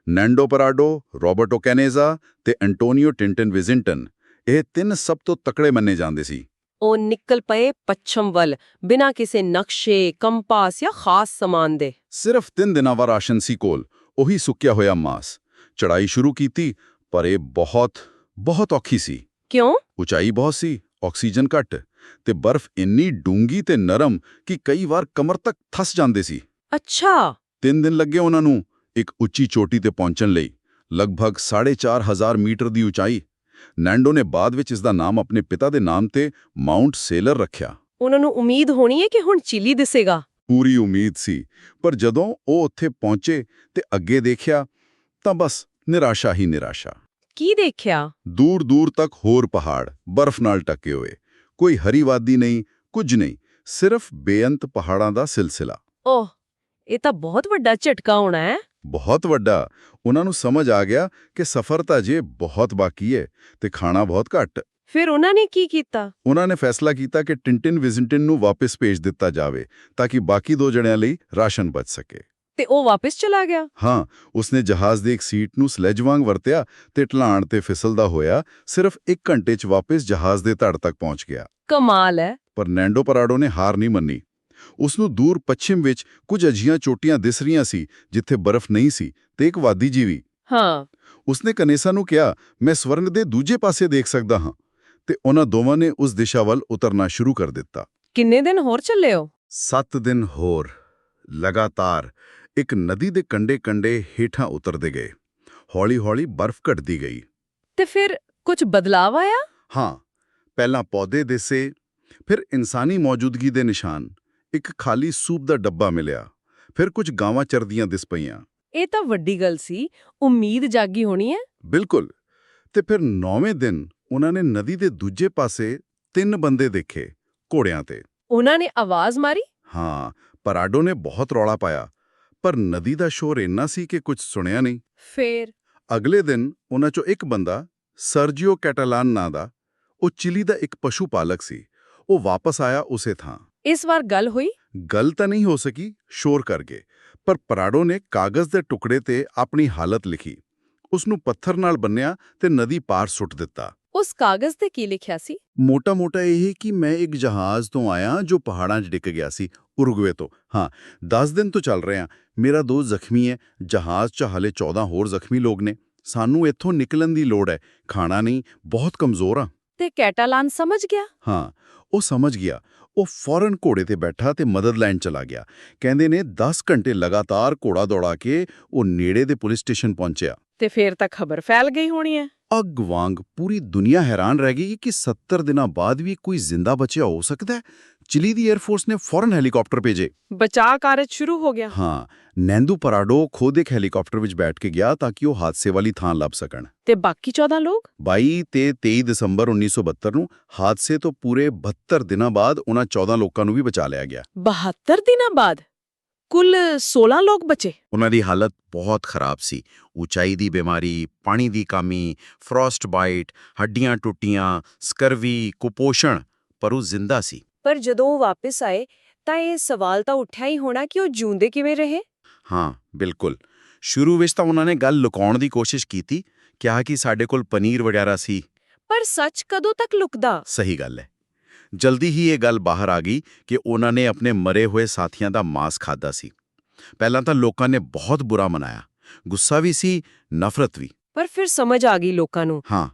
Speaker 2: ਨੈਂਡੋ ਪਰਾਡੋ ਰੋਬਰਟੋ ਕੈਨੇਜ਼ਾ ਤੇ ਐਂਟੋਨੀਓ ਟਿੰਟਨ ਵਿਜ਼ਿੰਟਨ ਇਹ ਤਿੰਨ ਸਭ ਤੋਂ ਤਕੜੇ ਮੰਨੇ ਜਾਂਦੇ ਸੀ।
Speaker 1: ਉਹ ਨਿਕਲ ਪਏ ਪੱਛਮ ਵੱਲ ਬਿਨਾਂ ਕਿਸੇ ਨਕਸ਼ੇ ਕੰਪਾਸ ਜਾਂ ਖਾਸ ਸਮਾਨ ਦੇ।
Speaker 2: ਸਿਰਫ ਤਿੰਨ ਦਿਨਾਂ ਦਾ ਰਾਸ਼ਨ ਸੀ ਕੋਲ ਉਹੀ ਸੁੱਕਿਆ ਹੋਇਆ ਮਾਸ। ਚੜਾਈ ਸ਼ੁਰੂ ਕੀਤੀ ਪਰ ਇਹ ਬਹੁਤ ਬਹੁਤ ਔਖੀ ਸੀ।
Speaker 1: ਕਿਉਂ?
Speaker 2: ਉਚਾਈ ਬਹੁਤ ਸੀ ਆਕਸੀਜਨ ਘੱਟ ਤੇ ਬਰਫ਼ ਇੰਨੀ ਡੂੰਗੀ ਤੇ ਨਰਮ ਕਿ ਕਈ ਵਾਰ ਕਮਰ ਤੱਕ ਥਸ ਜਾਂਦੇ ਸੀ।
Speaker 1: ਅੱਛਾ।
Speaker 2: ਤਿੰਨ ਦਿਨ ਲੱਗੇ ਉਹਨਾਂ ਨੂੰ ਇੱਕ ਉੱਚੀ ਚੋਟੀ ਤੇ ਪਹੁੰਚਣ ਲਈ ਲਗਭਗ 4.5 ਮੀਟਰ ਦੀ ਉਚਾਈ। ਨੈਂਡੋ ਨੇ ਬਾਅਦ ਵਿੱਚ ਇਸ ਦਾ ਨਾਮ ਆਪਣੇ ਪਿਤਾ ਦੇ ਨਾਮ ਤੇ ਮਾਉਂਟ ਸੇਲਰ ਰੱਖਿਆ।
Speaker 1: ਉਹਨਾਂ ਨੂੰ ਉਮੀਦ ਹੋਣੀ ਹੈ ਕਿ ਹੁਣ ਚਿਲੀ ਦਿਸੇਗਾ।
Speaker 2: ਪੂਰੀ ਉਮੀਦ ਸੀ ਪਰ ਜਦੋਂ ਉਹ ਉੱਥੇ ਪਹੁੰਚੇ ਤੇ ਅੱਗੇ ਦੇਖਿਆ ਤਾਂ ਬਸ ਨਿਰਾਸ਼ਾ ਹੀ ਨਿਰਾਸ਼ਾ।
Speaker 1: ਕੀ ਦੇਖਿਆ?
Speaker 2: ਦੂਰ ਦੂਰ ਤੱਕ ਹੋਰ ਪਹਾੜ ਬਰਫ਼ ਨਾਲ ਟੱਕੇ ਹੋਏ। ਕੋਈ ਹਰੀ ਵਾਦੀ ਨਹੀਂ ਕੁਝ ਨਹੀਂ ਸਿਰਫ ਬੇਅੰਤ ਪਹਾੜਾਂ ਦਾ ਸਿਲਸਿਲਾ।
Speaker 1: ਓਹ ਇਹ ਤਾਂ ਬਹੁਤ ਵੱਡਾ ਝਟਕਾ ਹੋਣਾ ਹੈ।
Speaker 2: ਬਹੁਤ ਵੱਡਾ। ਉਹਨਾਂ ਨੂੰ ਸਮਝ ਆ ਗਿਆ ਕਿ ਸਫ਼ਰ ਤਾਂ ਜੇ ਬਹੁਤ ਬਾਕੀ ਹੈ ਤੇ ਖਾਣਾ ਬਹੁਤ ਘੱਟ।
Speaker 1: ਫਿਰ ਉਹਨਾਂ ਨੇ ਕੀ ਕੀਤਾ?
Speaker 2: ਉਹਨਾਂ ਨੇ ਫੈਸਲਾ ਕੀਤਾ ਕਿ ਟਿੰਟਿਨ ਵਿਜ਼ਿੰਟਿਨ ਨੂੰ ਵਾਪਸ ਭੇਜ ਦਿੱਤਾ ਜਾਵੇ ਤਾਂ ਕਿ ਬਾਕੀ ਦੋ ਜਣਿਆਂ ਲਈ ਰਾਸ਼ਨ ਬਚ ਸਕੇ।
Speaker 1: ਤੇ ਉਹ ਵਾਪਸ ਚਲਾ ਗਿਆ।
Speaker 2: ਹਾਂ ਉਸਨੇ ਜਹਾਜ਼ ਦੀ ਇੱਕ ਸੀਟ ਨੂੰ ਸਲੈਜ ਵਾਂਗ ਵਰਤਿਆ ਤੇ ਢਲਾਣ ਤੇ ਫਿਸਲਦਾ ਹੋਇਆ ਸਿਰਫ 1 ਘੰਟੇ 'ਚ ਵਾਪਸ ਜਹਾਜ਼ ਦੇ ਧੜ ਤੱਕ ਪਹੁੰਚ ਗਿਆ।
Speaker 1: ਕਮਾਲ ਹੈ।
Speaker 2: ਪਰ ਨੈਂਡੋ ਪਰਾਡੋ ਨੇ ਹਾਰ ਨਹੀਂ ਮੰਨੀ। ਉਸ ਨੂੰ ਦੂਰ ਪੱਛਮ ਵਿੱਚ ਕੁਝ ਅਜੀਆਂ ਚੋਟੀਆਂ ਦਿਸ ਰਹੀਆਂ ਸੀ ਜਿੱਥੇ ਬਰਫ਼ ਨਹੀਂ ਸੀ ਤੇ ਇੱਕ ਵਾਦੀ ਜੀਵੀ
Speaker 1: ਹਾਂ।
Speaker 2: ਉਸਨੇ ਕਨੇਸਾ ਨੂੰ ਕਿਹਾ ਮੈਂ ਸਵਰਗ ਦੇ ਦੂਜੇ ਪਾਸੇ ਦੇਖ ਸਕਦਾ ਹਾਂ। ਤੇ ਉਹਨਾਂ ਦੋਵਾਂ ਨੇ ਉਸ ਦਿਸ਼ਾ ਵੱਲ ਉਤਰਨਾ ਸ਼ੁਰੂ ਕਰ ਦਿੱਤਾ।
Speaker 1: ਕਿੰਨੇ ਦਿਨ ਹੋਰ ਚੱਲੇ ਹੋ?
Speaker 2: 7 ਦਿਨ ਹੋਰ ਲਗਾਤਾਰ ਇੱਕ ਨਦੀ ਦੇ ਕੰਡੇ-ਕੰਡੇ ਹੇਠਾਂ ਉਤਰਦੇ ਗਏ। ਹੌਲੀ-ਹੌਲੀ ਬਰਫ਼ ਘਟਦੀ ਗਈ।
Speaker 1: ਤੇ ਫਿਰ ਕੁਝ ਬਦਲਾਵ ਆਇਆ?
Speaker 2: ਹਾਂ ਪਹਿਲਾਂ ਪੌਦੇ ਦਿਸੇ ਫਿਰ ਇਨਸਾਨੀ ਮੌਜੂਦਗੀ ਦੇ ਨਿਸ਼ਾਨ ਇੱਕ ਖਾਲੀ ਸੂਪ ਦਾ ਡੱਬਾ ਮਿਲਿਆ ਫਿਰ ਕੁਝ ਗਾਵਾਂ ਚਰਦੀਆਂ ਦਿਸ ਪਈਆਂ।
Speaker 1: ਇਹ ਤਾਂ ਵੱਡੀ ਗੱਲ ਸੀ ਉਮੀਦ ਜਾਗੀ ਹੋਣੀ ਹੈ।
Speaker 2: ਬਿਲਕੁਲ। ਤੇ ਫਿਰ ਨੌਵੇਂ ਦਿਨ ਉਹਨਾਂ ਨੇ ਨਦੀ ਦੇ ਦੂਜੇ ਪਾਸੇ ਤਿੰਨ ਬੰਦੇ ਦੇਖੇ ਘੋੜਿਆਂ ਤੇ।
Speaker 1: ਉਹਨਾਂ ਨੇ ਆਵਾਜ਼ ਮਾਰੀ?
Speaker 2: ਹਾਂ ਪਰਾਡੋ ਨੇ ਬਹੁਤ ਰੌਲਾ ਪਾਇਆ। ਪਰ ਨਦੀ ਦਾ ਸ਼ੋਰ ਇੰਨਾ ਸੀ ਕਿ ਕੁਝ ਸੁਣਿਆ ਨਹੀਂ।
Speaker 1: ਫੇਰ?
Speaker 2: ਅਗਲੇ ਦਿਨ ਉਹਨਾਂ ਚੋਂ ਇੱਕ ਬੰਦਾ ਸਰਜੀਓ ਕੈਟਾਲਾਨ ਨਾਂ ਦਾ ਉਹ ਚਿਲੀ ਦਾ ਇੱਕ ਪਸ਼ੂ ਪਾਲਕ ਸੀ। ਉਹ ਵਾਪਸ ਆਇਆ ਉਸੇ ਥਾਂ।
Speaker 1: ਇਸ ਵਾਰ ਗੱਲ ਹੋਈ?
Speaker 2: ਗੱਲ ਤਾਂ ਨਹੀਂ ਹੋ ਸਕੀ ਸ਼ੋਰ ਕਰ ਗਏ। ਪਰ ਪਰਾਡੋ ਨੇ ਕਾਗਜ਼ ਦੇ ਟੁਕੜੇ ਤੇ ਆਪਣੀ ਹਾਲਤ ਲਿਖੀ। ਉਸ ਨੂੰ ਪੱਥਰ ਨਾਲ ਬੰਨਿਆ ਤੇ ਨਦੀ ਪਾਰ ਸੁੱਟ ਦਿੱਤਾ।
Speaker 1: ਉਸ ਕਾਗਜ਼ ਤੇ ਕੀ ਲਿਖਿਆ ਸੀ?
Speaker 2: ਮੋਟਾ-ਮੋਟਾ ਇਹ ਕਿ ਮੈਂ ਇੱਕ ਜਹਾਜ਼ ਤੋਂ ਆਇਆ ਜੋ ਪਹਾੜਾਂ 'ਚ ਡਿੱਗ ਗਿਆ ਸੀ। ਉਰੂਗਵੇ ਤੋਂ ਹਾਂ 10 ਦਿਨ ਤੋਂ ਚੱਲ ਰਿਹਾ ਮੇਰਾ ਦੋਸਤ ਜ਼ਖਮੀ ਹੈ ਜਹਾਜ਼ 'ਚ ਹਾਲੇ 14 ਹੋਰ ਜ਼ਖਮੀ ਲੋਕ ਨੇ ਸਾਨੂੰ ਇੱਥੋਂ ਨਿਕਲਣ ਦੀ ਲੋੜ ਹੈ ਖਾਣਾ ਨਹੀਂ ਬਹੁਤ ਕਮਜ਼ੋਰ ਆ
Speaker 1: ਤੇ ਕੈਟਾਲਾਨ ਸਮਝ ਗਿਆ
Speaker 2: ਹਾਂ ਉਹ ਸਮਝ ਗਿਆ ਉਹ ਫੌਰਨ ਘੋੜੇ ਤੇ ਬੈਠਾ ਤੇ ਮਦਦ ਲੈਣ ਚਲਾ ਗਿਆ ਕਹਿੰਦੇ ਨੇ 10 ਘੰਟੇ ਲਗਾਤਾਰ ਘੋੜਾ ਦੌੜਾ ਕੇ ਉਹ ਨੇੜੇ ਦੇ ਪੁਲਿਸ ਸਟੇਸ਼ਨ ਪਹੁੰਚਿਆ
Speaker 1: ਤੇ ਫੇਰ ਤਾਂ ਖਬਰ ਫੈਲ ਗਈ ਹੋਣੀ ਹੈ
Speaker 2: ਅੱਗ ਵਾਂਗ ਪੂਰੀ ਦੁਨੀਆ ਹੈਰਾਨ ਰਹਿ ਗਈ ਕਿ 70 ਦਿਨਾਂ ਬਾਅਦ ਵੀ ਕੋਈ ਜ਼ਿੰਦਾ ਬਚਿਆ ਹੋ ਸਕਦਾ ਹੈ ਚਿਲੀ ਦੀ 에ਅਰਫੋਰਸ ਨੇ ਫੌਰਨ ਹੈਲੀਕਾਪਟਰ ਭੇਜੇ
Speaker 1: ਬਚਾਅ ਕਾਰਜ ਸ਼ੁਰੂ ਹੋ ਗਿਆ
Speaker 2: ਹਾਂ ਨੈਂਦੂ ਪਰਾਡੋ ਖੁਦ ਇੱਕ ਹੈਲੀਕਾਪਟਰ ਵਿੱਚ ਬੈਠ ਕੇ ਗਿਆ ਤਾਂ ਕਿ ਉਹ ਹਾਦਸੇ ਵਾਲੀ ਥਾਂ ਲੱਭ ਸਕਣ
Speaker 1: ਤੇ ਬਾਕੀ 14 ਲੋਕ
Speaker 2: 22 ਤੇ 23 ਦਸੰਬਰ 1972 ਨੂੰ ਹਾਦਸੇ ਤੋਂ ਪੂਰੇ 72 ਦਿਨਾਂ ਬਾਅਦ ਉਹਨਾਂ 14 ਲੋਕਾਂ ਨੂੰ ਵੀ ਬਚਾ ਲਿਆ ਗਿਆ
Speaker 1: 72 ਦਿਨਾਂ ਬਾਅਦ ਕੁੱਲ 16 ਲੋਕ ਬਚੇ
Speaker 3: ਉਹਨਾਂ ਦੀ ਹਾਲਤ ਬਹੁਤ ਖਰਾਬ ਸੀ ਉਚਾਈ ਦੀ ਬਿਮਾਰੀ ਪਾਣੀ ਦੀ ਕਮੀ ਫਰੋਸਟ ਬਾਈਟ ਹੱਡੀਆਂ ਟੁੱਟੀਆਂ ਸਕਰਵੀ ਕੁਪੋਸ਼ਣ ਪਰ ਉਹ ਜ਼ਿੰਦਾ ਸੀ
Speaker 1: ਪਰ ਜਦੋਂ ਉਹ ਵਾਪਸ ਆਏ ਤਾਂ ਇਹ ਸਵਾਲ ਤਾਂ ਉੱਠਿਆ ਹੀ ਹੋਣਾ ਕਿ ਉਹ ਜਿਉਂਦੇ ਕਿਵੇਂ ਰਹੇ?
Speaker 3: ਹਾਂ ਬਿਲਕੁਲ। ਸ਼ੁਰੂ ਵਿੱਚ ਤਾਂ ਉਹਨਾਂ ਨੇ ਗੱਲ ਲੁਕਾਉਣ ਦੀ ਕੋਸ਼ਿਸ਼ ਕੀਤੀ ਕਿਹਾ ਕਿ ਸਾਡੇ ਕੋਲ ਪਨੀਰ ਵਗੈਰਾ ਸੀ।
Speaker 1: ਪਰ ਸੱਚ ਕਦੋਂ ਤੱਕ ਲੁਕਦਾ?
Speaker 3: ਸਹੀ ਗੱਲ ਹੈ। ਜਲਦੀ ਹੀ ਇਹ ਗੱਲ ਬਾਹਰ ਆ ਗਈ ਕਿ ਉਹਨਾਂ ਨੇ ਆਪਣੇ ਮਰੇ ਹੋਏ ਸਾਥੀਆਂ ਦਾ ਮਾंस ਖਾਦਾ ਸੀ। ਪਹਿਲਾਂ ਤਾਂ ਲੋਕਾਂ ਨੇ ਬਹੁਤ ਬੁਰਾ ਮਨਾਇਆ। ਗੁੱਸਾ ਵੀ ਸੀ ਨਫ਼ਰਤ ਵੀ।
Speaker 1: ਪਰ ਫਿਰ ਸਮਝ ਆ ਗਈ ਲੋਕਾਂ ਨੂੰ।
Speaker 3: ਹਾਂ।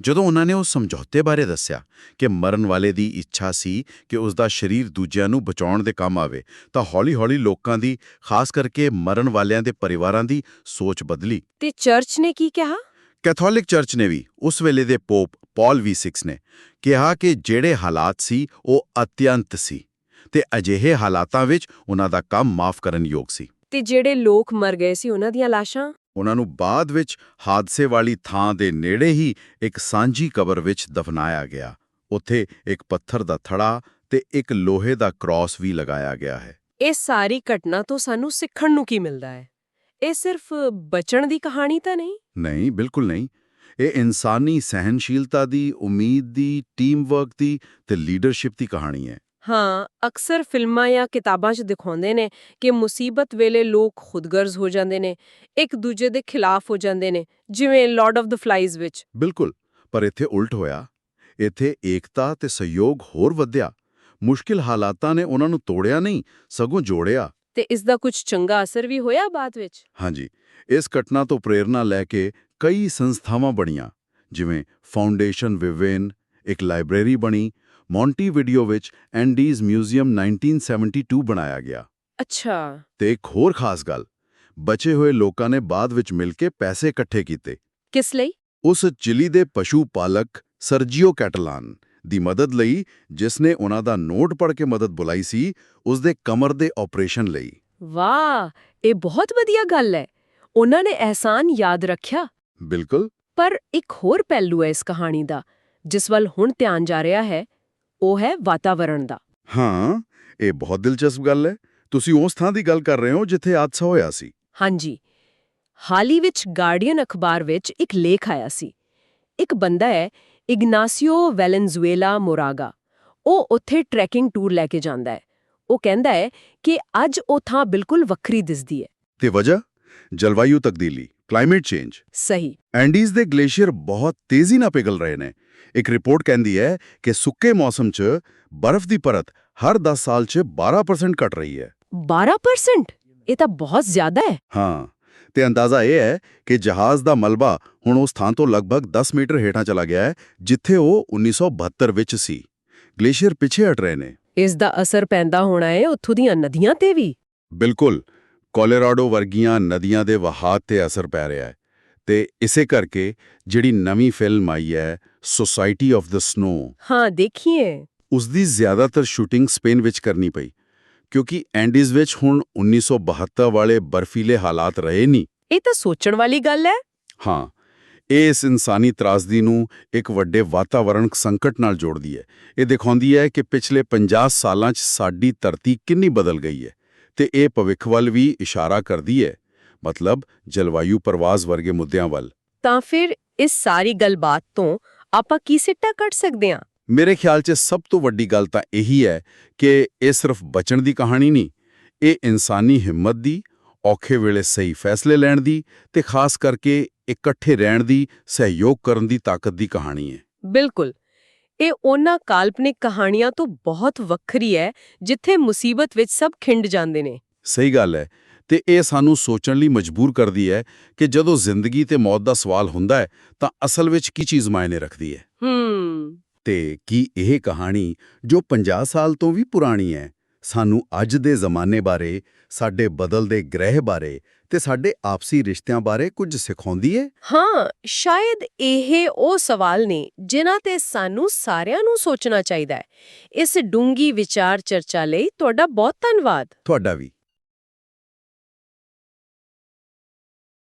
Speaker 3: ਜਦੋਂ ਉਹਨਾਂ ਨੇ ਉਸ ਸਮਝੌਤੇ ਬਾਰੇ ਦੱਸਿਆ ਕਿ ਮਰਨ ਵਾਲੇ ਦੀ ਇੱਛਾ ਸੀ ਕਿ ਉਸ ਦਾ ਸਰੀਰ ਦੂਜਿਆਂ ਨੂੰ ਬਚਾਉਣ ਦੇ ਕੰਮ ਆਵੇ ਤਾਂ ਹੌਲੀ-ਹੌਲੀ ਲੋਕਾਂ ਦੀ ਖਾਸ ਕਰਕੇ ਮਰਨ ਵਾਲਿਆਂ ਦੇ ਪਰਿਵਾਰਾਂ ਦੀ ਸੋਚ ਬਦਲੀ।
Speaker 1: ਤੇ ਚਰਚ ਨੇ ਕੀ ਕਿਹਾ?
Speaker 3: ਕੈਥੋਲਿਕ ਚਰਚ ਨੇ ਵੀ ਉਸ ਵੇਲੇ ਦੇ ਪੋਪ ਪੌਲ ਵੀ 6 ਨੇ ਕਿਹਾ ਕਿ ਜਿਹੜੇ ਹਾਲਾਤ ਸੀ ਉਹ ਅਤਿਅੰਤ ਸੀ ਤੇ ਅਜਿਹੇ ਹਾਲਾਤਾਂ ਵਿੱਚ ਉਹਨਾਂ ਦਾ ਕੰਮ ਮਾਫ ਕਰਨ ਯੋਗ ਸੀ।
Speaker 1: ਤੇ ਜਿਹੜੇ ਲੋਕ ਮਰ ਗਏ ਸੀ ਉਹਨਾਂ ਦੀਆਂ ਲਾਸ਼ਾਂ?
Speaker 2: ਉਹਨਾਂ ਨੂੰ ਬਾਅਦ ਵਿੱਚ ਹਾਦਸੇ ਵਾਲੀ ਥਾਂ ਦੇ ਨੇੜੇ ਹੀ ਇੱਕ ਸਾਂਝੀ ਕਬਰ ਵਿੱਚ ਦਫਨਾਇਆ ਗਿਆ। ਉੱਥੇ ਇੱਕ ਪੱਥਰ ਦਾ ਥੜਾ ਤੇ ਇੱਕ ਲੋਹੇ ਦਾ ਕ੍ਰਾਸ ਵੀ ਲਗਾਇਆ ਗਿਆ ਹੈ।
Speaker 1: ਇਹ ਸਾਰੀ ਘਟਨਾ ਤੋਂ ਸਾਨੂੰ ਸਿੱਖਣ ਨੂੰ ਕੀ ਮਿਲਦਾ ਹੈ? ਇਹ ਸਿਰਫ ਬਚਣ ਦੀ ਕਹਾਣੀ ਤਾਂ ਨਹੀਂ?
Speaker 2: ਨਹੀਂ ਬਿਲਕੁਲ ਨਹੀਂ। ਇਹ ਇਨਸਾਨੀ ਸਹਿਨਸ਼ੀਲਤਾ ਦੀ ਉਮੀਦ ਦੀ ਟੀਮ ਵਰਕ ਦੀ ਤੇ ਲੀਡਰਸ਼ਿਪ ਦੀ ਕਹਾਣੀ ਹੈ।
Speaker 1: ਹਾਂ ਅਕਸਰ ਫਿਲਮਾਂ ਜਾਂ ਕਿਤਾਬਾਂ 'ਚ ਦਿਖਾਉਂਦੇ ਨੇ ਕਿ ਮੁਸੀਬਤ ਵੇਲੇ ਲੋਕ ਖੁਦਗਰਜ਼ ਹੋ ਜਾਂਦੇ ਨੇ ਇੱਕ ਦੂਜੇ ਦੇ ਖਿਲਾਫ ਹੋ ਜਾਂਦੇ ਨੇ ਜਿਵੇਂ ਲਾਰਡ ਆਫ ਦ ਫਲਾਈਜ਼ ਵਿੱਚ।
Speaker 2: ਬਿਲਕੁਲ ਪਰ ਇੱਥੇ ਉਲਟ ਹੋਇਆ। ਇੱਥੇ ਏਕਤਾ ਤੇ ਸਹਿਯੋਗ ਹੋਰ ਵਧਿਆ। ਮੁਸ਼ਕਿਲ ਹਾਲਾਤਾਂ ਨੇ ਉਹਨਾਂ ਨੂੰ ਤੋੜਿਆ ਨਹੀਂ ਸਗੋਂ ਜੋੜਿਆ।
Speaker 1: ਤੇ ਇਸ ਦਾ ਕੁਝ ਚੰਗਾ ਅਸਰ ਵੀ ਹੋਇਆ ਬਾਅਦ ਵਿੱਚ?
Speaker 2: ਹਾਂਜੀ ਇਸ ਘਟਨਾ ਤੋਂ ਪ੍ਰੇਰਣਾ ਲੈ ਕੇ ਕਈ ਸੰਸਥਾਵਾਂ ਬਣੀਆਂ ਜਿਵੇਂ ਫਾਊਂਡੇਸ਼ਨ ਵਿਵੇਨ ਇੱਕ ਲਾਇਬ੍ਰੇਰੀ ਬਣੀ ਮੌਂਟੀ ਵੀਡੀਓ ਵਿੱਚ ਐਂਡੀਜ਼ ਮਿਊਜ਼ੀਅਮ 1972 ਬਣਾਇਆ ਗਿਆ।
Speaker 1: ਅੱਛਾ।
Speaker 2: ਤੇ ਇੱਕ ਹੋਰ ਖਾਸ ਗੱਲ ਬਚੇ ਹੋਏ ਲੋਕਾਂ ਨੇ ਬਾਅਦ ਵਿੱਚ ਮਿਲ ਕੇ ਪੈਸੇ ਇਕੱਠੇ ਕੀਤੇ।
Speaker 1: ਕਿਸ ਲਈ?
Speaker 2: ਉਸ ਚਿਲੀ ਦੇ ਪਸ਼ੂ ਪਾਲਕ ਸਰਜੀਓ ਕੈਟਲਾਨ ਦੀ ਮਦਦ ਲਈ ਜਿਸ ਨੇ ਉਹਨਾਂ ਦਾ ਨੋਟ ਪੜ੍ਹ ਕੇ ਮਦਦ ਬੁਲਾਈ ਸੀ ਉਸ ਦੇ ਕਮਰ ਦੇ ਆਪਰੇਸ਼ਨ ਲਈ।
Speaker 1: ਵਾਹ! ਇਹ ਬਹੁਤ ਵਧੀਆ ਗੱਲ ਹੈ। ਉਹਨਾਂ ਨੇ ਅਹਿਸਾਨ ਯਾਦ ਰੱਖਿਆ।
Speaker 2: ਬਿਲਕੁਲ।
Speaker 1: ਪਰ ਇੱਕ ਹੋਰ ਪਹਿਲੂ ਹੈ ਇਸ ਕਹਾਣੀ ਦਾ ਜਿਸ ਵੱਲ ਹੁਣ ਧਿਆਨ ਜਾ ਰਿਹਾ ਹੈ। ਉਹ ਹੈ ਵਾਤਾਵਰਣ ਦਾ।
Speaker 2: ਹਾਂ ਇਹ ਬਹੁਤ ਦਿਲਚਸਪ ਗੱਲ ਹੈ। ਤੁਸੀਂ ਉਸ ਥਾਂ ਦੀ ਗੱਲ ਕਰ ਰਹੇ ਹੋ ਜਿੱਥੇ ਹਾਦਸਾ ਹੋਇਆ ਸੀ।
Speaker 1: ਹਾਂਜੀ। ਹਾਲ ਹੀ ਵਿੱਚ ਗਾਰਡੀਅਨ ਅਖਬਾਰ ਵਿੱਚ ਇੱਕ ਲੇਖ ਆਇਆ ਸੀ। ਇੱਕ ਬੰਦਾ ਹੈ ਇਗਨਾਸੀਓ ਵੈਲਨਜ਼ੁਏਲਾ ਮੋਰਾਗਾ। ਉਹ ਉੱਥੇ ਟਰੈਕਿੰਗ ਟੂਰ ਲੈ ਕੇ ਜਾਂਦਾ ਹੈ। ਉਹ ਕਹਿੰਦਾ ਹੈ ਕਿ ਅੱਜ ਉਹ ਥਾਂ ਬਿਲਕੁਲ ਵੱਖਰੀ ਦਿਸਦੀ ਹੈ।
Speaker 2: ਤੇ ਵਜ੍ਹਾ? ਜਲਵਾਯੂ ਤਬਦੀਲੀ। ਕਲਾਈਮੇਟ ਚੇਂਜ
Speaker 1: ਸਹੀ।
Speaker 2: ਐਂਡੀਜ਼ ਦੇ ਗਲੇਸ਼ੀਅਰ ਬਹੁਤ ਤੇਜ਼ੀ ਨਾਲ ਪਿਘਲ ਰਹੇ ਨੇ। ਇੱਕ ਰਿਪੋਰਟ ਕਹਿੰਦੀ ਹੈ ਕਿ ਸੁੱਕੇ ਮੌਸਮ 'ਚ ਬਰਫ਼ ਦੀ ਪਰਤ ਹਰ 10 ਸਾਲ 'ਚ 12% ਘਟ ਰਹੀ ਹੈ।
Speaker 1: 12% ਇਹ ਤਾਂ ਬਹੁਤ ਜ਼ਿਆਦਾ ਹੈ।
Speaker 2: ਹਾਂ। ਤੇ ਅੰਦਾਜ਼ਾ ਇਹ ਹੈ ਕਿ ਜਹਾਜ਼ ਦਾ ਮਲਬਾ ਹੁਣ ਉਸ ਥਾਂ ਤੋਂ ਲਗਭਗ 10 ਮੀਟਰ ਹੇਠਾਂ ਚਲਾ ਗਿਆ ਹੈ ਜਿੱਥੇ ਉਹ 1972 ਵਿੱਚ ਸੀ। ਗਲੇਸ਼ੀਅਰ ਪਿੱਛੇ ਹਟ ਰਹੇ ਨੇ।
Speaker 1: ਇਸ ਦਾ ਅਸਰ ਪੈਂਦਾ ਹੋਣਾ ਹੈ ਉੱਥੋਂ ਦੀਆਂ ਨਦੀਆਂ ਤੇ ਵੀ।
Speaker 2: ਬਿਲਕੁਲ। ਕੋਲੋਰਾਡੋ ਵਰਗੀਆਂ ਨਦੀਆਂ ਦੇ ਵਹਾਅ ਤੇ ਅਸਰ ਪੈ ਰਿਹਾ ਹੈ ਤੇ ਇਸੇ ਕਰਕੇ ਜਿਹੜੀ ਨਵੀਂ ਫਿਲਮ ਆਈ ਹੈ ਸੋਸਾਇਟੀ ਆਫ ਦ ਸਨੋ
Speaker 1: ਹਾਂ ਦੇਖੀਏ।
Speaker 2: ਉਸ ਦੀ ਜ਼ਿਆਦਾਤਰ ਸ਼ੂਟਿੰਗ ਸਪੇਨ ਵਿੱਚ ਕਰਨੀ ਪਈ ਕਿਉਂਕਿ ਐਂਡੀਜ਼ ਵਿੱਚ ਹੁਣ 1972 ਵਾਲੇ ਬਰਫੀਲੇ ਹਾਲਾਤ ਰਹੇ ਨਹੀਂ।
Speaker 1: ਇਹ ਤਾਂ ਸੋਚਣ ਵਾਲੀ ਗੱਲ ਹੈ।
Speaker 2: ਹਾਂ ਇਹ ਇਸ ਇਨਸਾਨੀ ਤਰਾਸਦੀ ਨੂੰ ਇੱਕ ਵੱਡੇ ਵਾਤਾਵਰਣ ਸੰਕਟ ਨਾਲ ਜੋੜਦੀ ਹੈ। ਇਹ ਦਿਖਾਉਂਦੀ ਹੈ ਕਿ ਪਿਛਲੇ 50 ਸਾਲਾਂ 'ਚ ਸਾਡੀ ਧਰਤੀ ਕਿੰਨੀ ਬਦਲ ਗਈ ਹੈ। ਤੇ ਇਹ ਭਵਿੱਖ ਵੱਲ ਵੀ ਇਸ਼ਾਰਾ ਕਰਦੀ ਹੈ ਮਤਲਬ ਜਲਵਾਯੂ ਪ੍ਰਵਾਸ ਵਰਗੇ ਮੁੱਦਿਆਂ ਵੱਲ।
Speaker 1: ਤਾਂ ਫਿਰ ਇਸ ਸਾਰੀ ਗੱਲਬਾਤ ਤੋਂ ਆਪਾਂ ਕੀ ਸਿੱਟਾ ਕੱਢ ਸਕਦੇ ਹਾਂ?
Speaker 2: ਮੇਰੇ ਖਿਆਲ 'ਚ ਸਭ ਤੋਂ ਵੱਡੀ ਗੱਲ ਤਾਂ ਇਹੀ ਹੈ ਕਿ ਇਹ ਸਿਰਫ ਬਚਣ ਦੀ ਕਹਾਣੀ ਨਹੀਂ ਇਹ ਇਨਸਾਨੀ ਹਿੰਮਤ ਦੀ ਔਖੇ ਵੇਲੇ ਸਹੀ ਫੈਸਲੇ ਲੈਣ ਦੀ ਤੇ ਖਾਸ ਕਰਕੇ ਇਕੱਠੇ ਰਹਿਣ ਦੀ ਸਹਿਯੋਗ ਕਰਨ ਦੀ ਤਾਕਤ ਦੀ ਕਹਾਣੀ ਹੈ।
Speaker 1: ਬਿਲਕੁਲ। ਇਹ ਉਹਨਾਂ ਕਾਲਪਨਿਕ ਕਹਾਣੀਆਂ ਤੋਂ ਬਹੁਤ ਵੱਖਰੀ ਹੈ ਜਿੱਥੇ ਮੁਸੀਬਤ ਵਿੱਚ ਸਭ ਖਿੰਡ ਜਾਂਦੇ ਨੇ।
Speaker 2: ਸਹੀ ਗੱਲ ਹੈ ਤੇ ਇਹ ਸਾਨੂੰ ਸੋਚਣ ਲਈ ਮਜਬੂਰ ਕਰਦੀ ਹੈ ਕਿ ਜਦੋਂ ਜ਼ਿੰਦਗੀ ਤੇ ਮੌਤ ਦਾ ਸਵਾਲ ਹੁੰਦਾ ਹੈ ਤਾਂ ਅਸਲ ਵਿੱਚ ਕੀ ਚੀਜ਼ ਮਾਇਨੇ ਰੱਖਦੀ ਹੈ?
Speaker 1: ਹੂੰ।
Speaker 2: ਤੇ ਕੀ ਇਹ ਕਹਾਣੀ ਜੋ 50 ਸਾਲ ਤੋਂ ਵੀ ਪੁਰਾਣੀ ਹੈ ਸਾਨੂੰ ਅੱਜ ਦੇ ਜ਼ਮਾਨੇ ਬਾਰੇ ਸਾਡੇ ਬਦਲਦੇ ਗ੍ਰਹਿ ਬਾਰੇ ਤੇ ਸਾਡੇ ਆਪਸੀ ਰਿਸ਼ਤਿਆਂ ਬਾਰੇ ਕੁਝ ਸਿਖਾਉਂਦੀ ਹੈ
Speaker 1: ਹਾਂ ਸ਼ਾਇਦ ਇਹ ਉਹ ਸਵਾਲ ਨੇ ਜਿਨ੍ਹਾਂ ਤੇ ਸਾਨੂੰ ਸਾਰਿਆਂ ਨੂੰ ਸੋਚਣਾ ਚਾਹੀਦਾ ਹੈ। ਇਸ ਡੂੰਗੀ ਵਿਚਾਰ ਚਰਚਾ ਲਈ ਤੁਹਾਡਾ ਬਹੁਤ ਧੰਨਵਾਦ।
Speaker 2: ਤੁਹਾਡਾ ਵੀ।